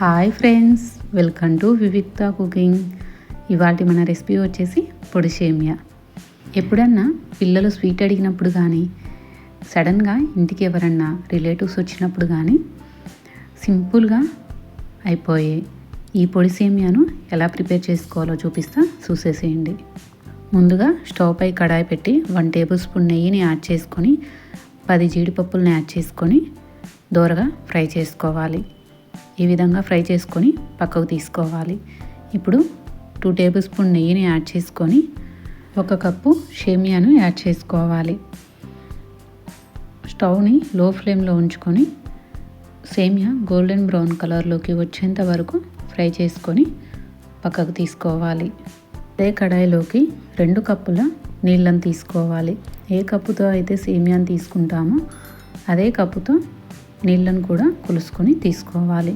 Hi friends welcome to Vivikta cooking ఇవాళ మన recipe వచ్చేసి పొడి సేమియా. ఎప్పుడన్నా పిల్లలు స్వీట్ అడిగినప్పుడు కానీ సడన్గా ఇంటికి ఎవరన్నా రిలేటివ్స్ వచ్చినప్పుడు కానీ సింపుల్గా అయిపోయే ఈ పొడి సేమియాను ఎలా ప్రిపేర్ చేసుకోవాలో చూపిస్తా చూసేసేయండి. ముందుగా స్టవ్ పై కడాయి పెట్టి వన్ టేబుల్ స్పూన్ నెయ్యిని యాడ్ చేసుకొని పది జీడిపప్పులను యాడ్ చేసుకొని దోరగా ఫ్రై చేసుకోవాలి. ఈ విధంగా ఫ్రై చేసుకొని పక్కకు తీసుకోవాలి. ఇప్పుడు టూ టేబుల్ స్పూన్ నెయ్యిని యాడ్ చేసుకొని ఒక కప్పు షేమియాను యాడ్ చేసుకోవాలి. స్టవ్ని లో ఫ్లేమ్లో ఉంచుకొని సేమియా గోల్డెన్ బ్రౌన్ కలర్లోకి వచ్చేంత వరకు ఫ్రై చేసుకొని పక్కకు తీసుకోవాలి. అదే కడాయిలోకి రెండు కప్పుల నీళ్ళని తీసుకోవాలి. ఏ కప్పుతో అయితే సేమియాని తీసుకుంటామో అదే కప్పుతో నీళ్ళను కూడా కొలుసుకొని తీసుకోవాలి.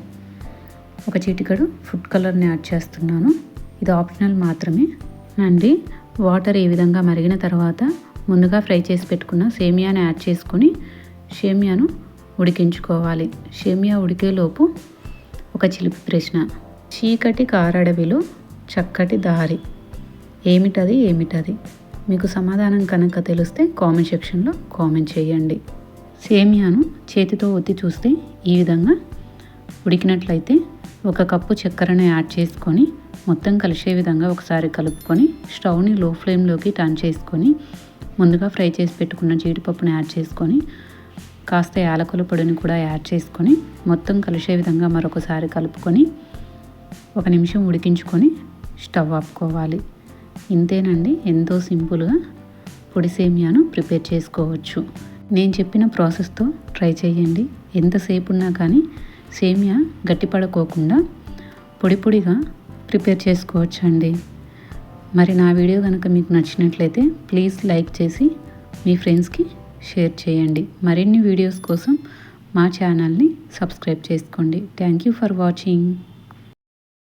ఒక చిటికడు ఫుడ్ కలర్ని యాడ్ చేస్తున్నాను. ఇది ఆప్షనల్ మాత్రమే. అండి వాటర్ ఈ విధంగా మరిగిన తర్వాత ముందుగా ఫ్రై చేసి పెట్టుకున్న సేమియాని యాడ్ చేసుకొని సేమియాను ఉడికించుకోవాలి. సేమియా ఉడికేలోపు ఒక చిలిపి ప్రశ్న. చీకటి కారడవిలో చక్కటి దారి. ఏమిటది? ఏమిటది? మీకు సమాధానం కనుక తెలిస్తే కామెంట్ సెక్షన్లో కామెంట్ చేయండి. సేమియాను చేతితో ఒత్తి చూస్తే ఈ విధంగా ఉడికినట్లయితే ఒక కప్పు చక్కెరను యాడ్ చేసుకొని మొత్తం కలిసే విధంగా ఒకసారి కలుపుకొని స్టవ్ని లో ఫ్లేమ్లోకి టర్న్ చేసుకొని ముందుగా ఫ్రై చేసి పెట్టుకున్న జీడిపప్పును యాడ్ చేసుకొని కాస్త యాలకుల పొడిని కూడా యాడ్ చేసుకొని మొత్తం కలిసే విధంగా మరొకసారి కలుపుకొని ఒక నిమిషం ఉడికించుకొని స్టవ్ ఆపుకోవాలి. ఇంతేనండి ఎంతో సింపుల్గా పొడి సేమియాను ప్రిపేర్ చేసుకోవచ్చు. నేను చెప్పిన ప్రాసెస్తో ట్రై చేయండి. ఎంతసేపు ఉన్నా కానీ సేమియా గట్టిపడుకోకుండా పొడి పొడిగా ప్రిపేర్ చేసుకోవచ్చు అండి మరి నా వీడియో కనుక మీకు నచ్చినట్లయితే ప్లీజ్ లైక్ చేసి మీ ఫ్రెండ్స్కి షేర్ చేయండి. మరిన్ని వీడియోస్ కోసం మా ఛానల్ని సబ్స్క్రైబ్ చేసుకోండి. Thank you for watching.